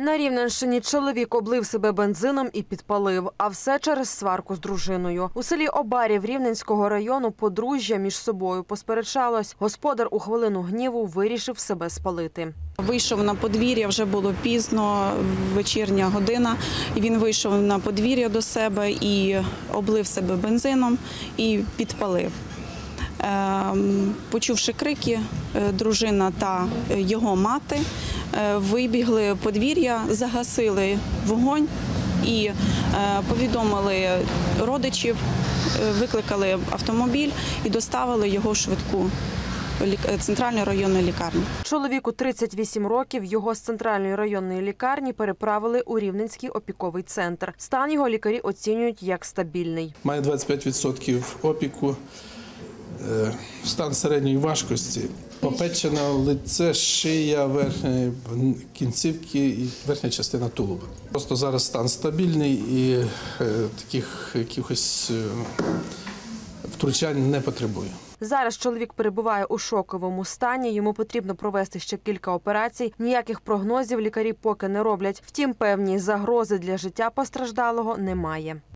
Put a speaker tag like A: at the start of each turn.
A: На Рівненщині чоловік облив себе бензином і підпалив, а все через сварку з дружиною. У селі Обарів Рівненського району подружжя між собою посперечалось. Господар у хвилину гніву вирішив себе спалити.
B: Вийшов на подвір'я, вже було пізно, вечірня година. Він вийшов на подвір'я до себе і облив себе бензином і підпалив. Ем, Почувши крики, е, дружина та його мати вибігли подвір'я, загасили вогонь і е, повідомили родичів, е, викликали автомобіль і доставили його в швидку центральної районної лікарні.
A: Чоловіку 38 років. Його з центральної районної лікарні переправили у Рівненський опіковий центр. Стан його лікарі оцінюють як стабільний.
C: має 25% опіку, е, стан середньої важкості, попечена лице, шия, верхня кінцівки і верхня частина тулуба. Просто зараз стан стабільний і е, таких якихось е, втручань не потребує.
A: Зараз чоловік перебуває у шоковому стані. Йому потрібно провести ще кілька операцій. Ніяких прогнозів лікарі поки не роблять. Втім, певні загрози для життя постраждалого немає.